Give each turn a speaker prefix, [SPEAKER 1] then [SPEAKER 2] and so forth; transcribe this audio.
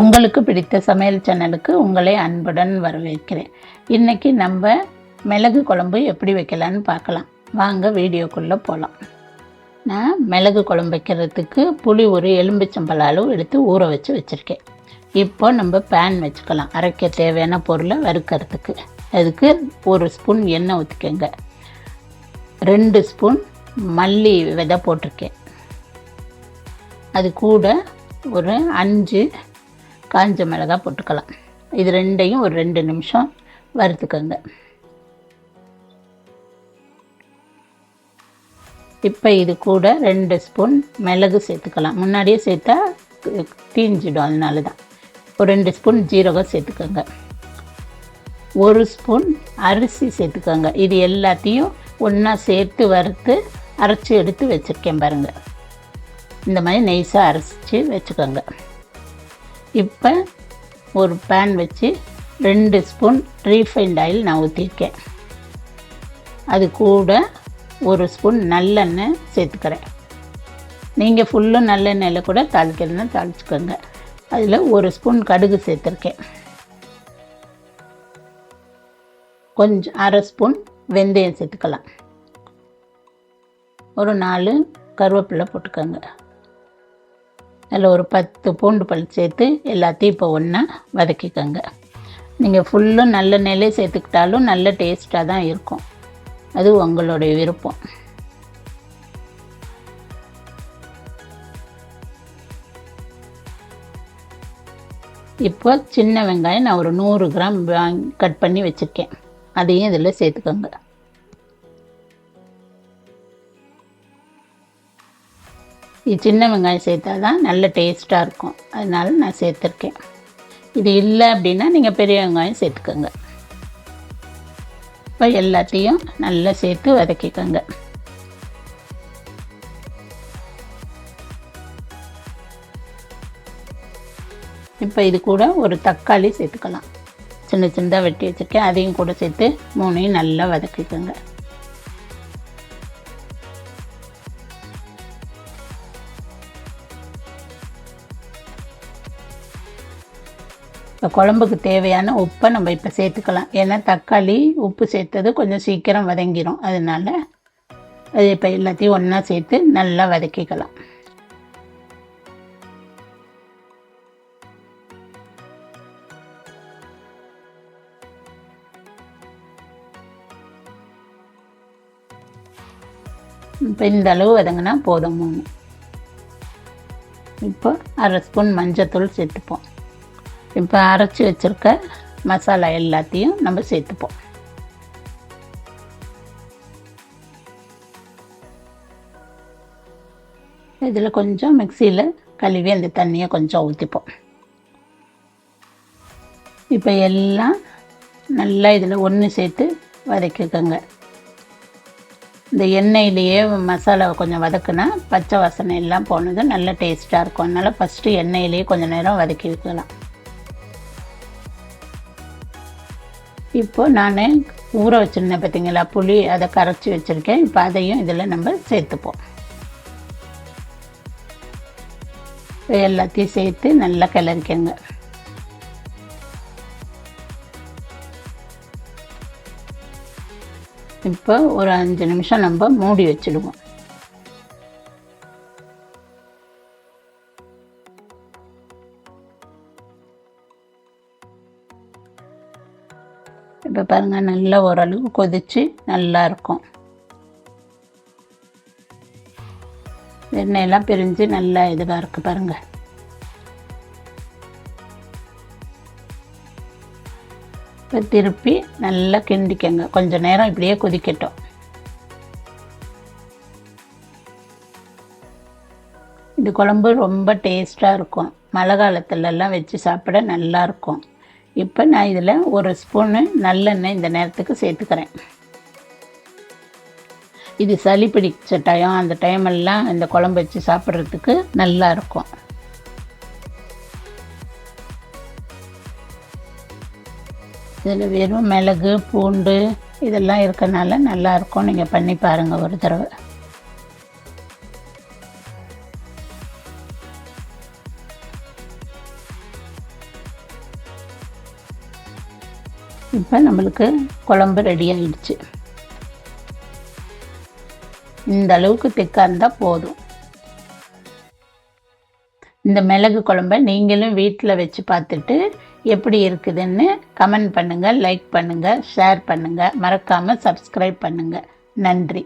[SPEAKER 1] உங்களுக்கு பிடித்த சமையல் சேனலுக்கு உங்களை அன்புடன் வரவேற்கிறேன். இன்றைக்கி நம்ம மிளகு குழம்பு எப்படி வைக்கலான்னு பார்க்கலாம். வாங்க வீடியோக்குள்ளே போகலாம் நான் மிளகு குழம்பு வைக்கிறதுக்கு புளி ஒரு எலும்பிச்சம்பழ அளவு எடுத்து ஊற வச்சு வச்சுருக்கேன். இப்போ நம்ம பேன் வச்சுக்கலாம். அரைக்க தேவையான பொருளை வறுக்கிறதுக்கு. அதுக்கு ஒரு ஸ்பூன் எண்ணெய் ஊற்றிக்கோங்க ரெண்டு ஸ்பூன் மல்லி விதை போட்டிருக்கேன். அது கூட ஒரு அஞ்சு காஞ்ச மிளகாய் போட்டுக்கலாம். இது ரெண்டையும் ஒரு ரெண்டு நிமிஷம் வறுத்துக்கோங்க. இப்போ இது கூட ரெண்டு ஸ்பூன் மிளகு சேர்த்துக்கலாம். முன்னாடியே சேர்த்தா தீஞ்சிடும் அதனால தான் ஒரு ரெண்டு ஸ்பூன் ஜீரகம் சேர்த்துக்கோங்க. ஒரு ஸ்பூன் அரிசி சேர்த்துக்கோங்க. இது எல்லாத்தையும் ஒன்றா சேர்த்து வறுத்து அரைச்சி எடுத்து வச்சுருக்கேன் பாருங்கள் இந்த மாதிரி நெய்ஸாக அரைச்சி வச்சுக்கோங்க. இப்போ ஒரு பேன் வச்சு ரெண்டு ஸ்பூன் ரீஃபைண்ட் ஆயில் நான் ஊற்றிருக்கேன் அது கூட ஒரு ஸ்பூன் நல்லெண்ணெய் சேர்த்துக்கிறேன். நீங்கள் ஃபுல்லும் நல்லெண்ணெயில் கூட தாளிக்கிறதுனா தாளிச்சுக்கோங்க. அதில் ஒரு ஸ்பூன் கடுகு சேர்த்துருக்கேன். கொஞ்சம் அரை ஸ்பூன் வெந்தயம் சேர்த்துக்கலாம். ஒரு நாலு கருவேப்பிலை போட்டுக்கோங்க. அதில் ஒரு பத்து பூண்டு பல் சேர்த்து எல்லாத்தையும் இப்போ ஒன்றா வதக்கிக்கோங்க. நீங்கள் ஃபுல்லும் நல்ல நிலை சேர்த்துக்கிட்டாலும் நல்ல டேஸ்ட்டாக தான் இருக்கும். அது உங்களுடைய விருப்பம். இப்போ சின்ன வெங்காயம் நான் ஒரு நூறு கிராம் வாங்கி கட் பண்ணி வச்சுருக்கேன். அதையும் இதில் சேர்த்துக்கோங்க. இது சின்ன வெங்காயம் சேர்த்தா தான் நல்ல டேஸ்ட்டாக இருக்கும். அதனால நான் சேர்த்துருக்கேன். இது இல்லை அப்படின்னா நீங்கள் பெரிய வெங்காயம் சேர்த்துக்கோங்க. இப்போ எல்லாத்தையும் நல்லா சேர்த்து வதக்கிக்கோங்க. இப்போ இது கூட ஒரு தக்காளி சேர்த்துக்கலாம். சின்ன சின்னதாக வெட்டி வச்சுருக்கேன். அதையும் கூட சேர்த்து மூணையும் நல்லா வதக்கிக்கோங்க. இப்போ குழம்புக்கு தேவையான உப்பை நம்ம இப்போ சேர்த்துக்கலாம். ஏன்னா தக்காளி உப்பு சேர்த்தது கொஞ்சம் சீக்கிரம் வதங்கிடும் அதனால் அது இப்போ எல்லாத்தையும் ஒன்றா சேர்த்து நல்லா வதக்கிக்கலாம். இப்போ இந்த அளவு வதங்கினா போதும். மூணு. இப்போ அரை ஸ்பூன் மஞ்சத்தூள் சேர்த்துப்போம். இப்போ அரைச்சி வச்சுருக்க மசாலா எல்லாத்தையும் நம்ம சேர்த்துப்போம். இதில் கொஞ்சம் மிக்சியில் கழுவி அந்த தண்ணியை கொஞ்சம் ஊற்றிப்போம். இப்போ எல்லாம் நல்லா இதில் ஒன்று சேர்த்து வதக்கிக்கோங்க. இந்த எண்ணெயிலேயே மசாலாவை கொஞ்சம் வதக்குனா பச்சை வாசனை எல்லாம் போனது நல்ல டேஸ்ட்டாக இருக்கும். அதனால் ஃபஸ்ட்டு எண்ணெயிலேயே கொஞ்சம் நேரம் வதக்கி வைக்கலாம். இப்போ நான் ஊற வச்சுருந்தேன் பார்த்தீங்களா புளி அதை கரைச்சி வச்சுருக்கேன். இப்போ அதையும் இதில் நம்ம சேர்த்துப்போம். எல்லாத்தையும் சேர்த்து நல்லா கிளறிக்கங்க. இப்போ ஒரு அஞ்சு நிமிஷம் நம்ம மூடி வச்சுடுவோம். இப்போ பாருங்கள் நல்லா ஓரளவு கொதித்து நல்லா இருக்கும். எண்ணெயெல்லாம் பிரிஞ்சு நல்லா இதுவாக இருக்குது பாருங்கள் இப்போ திருப்பி நல்லா கிண்டிக்கங்க. கொஞ்சம் நேரம் இப்படியே கொதிக்கட்டும். இந்த குழம்பு ரொம்ப டேஸ்ட்டாக இருக்கும். மழை காலத்துலலாம் வச்சு சாப்பிட நல்லாயிருக்கும் இப்போ நான் இதில் ஒரு ஸ்பூனு நல்லெண்ணெய் இந்த நேரத்துக்கு சேர்த்துக்கிறேன். இது சளி பிடிச்ச டைம் அந்த டைமெல்லாம் இந்த குழம்பு வச்சு சாப்பிட்றதுக்கு நல்லா இருக்கும். இதில் வெறும் மிளகு பூண்டு இதெல்லாம் இருக்கனால நல்லாயிருக்கும் நீங்கள் பண்ணி பாருங்கள் ஒரு தடவை. இப்போ நம்மளுக்கு குழம்பு ரெடி ஆயிடுச்சு. இந்த அளவுக்கு திக்காக இருந்தால் போதும். இந்த மிளகு குழம்ப நீங்களும் வீட்டில் வச்சு பார்த்துட்டு எப்படி இருக்குதுன்னு கமெண்ட் பண்ணுங்கள் லைக் பண்ணுங்கள் ஷேர் பண்ணுங்கள் மறக்காமல் சப்ஸ்கிரைப் பண்ணுங்கள் நன்றி.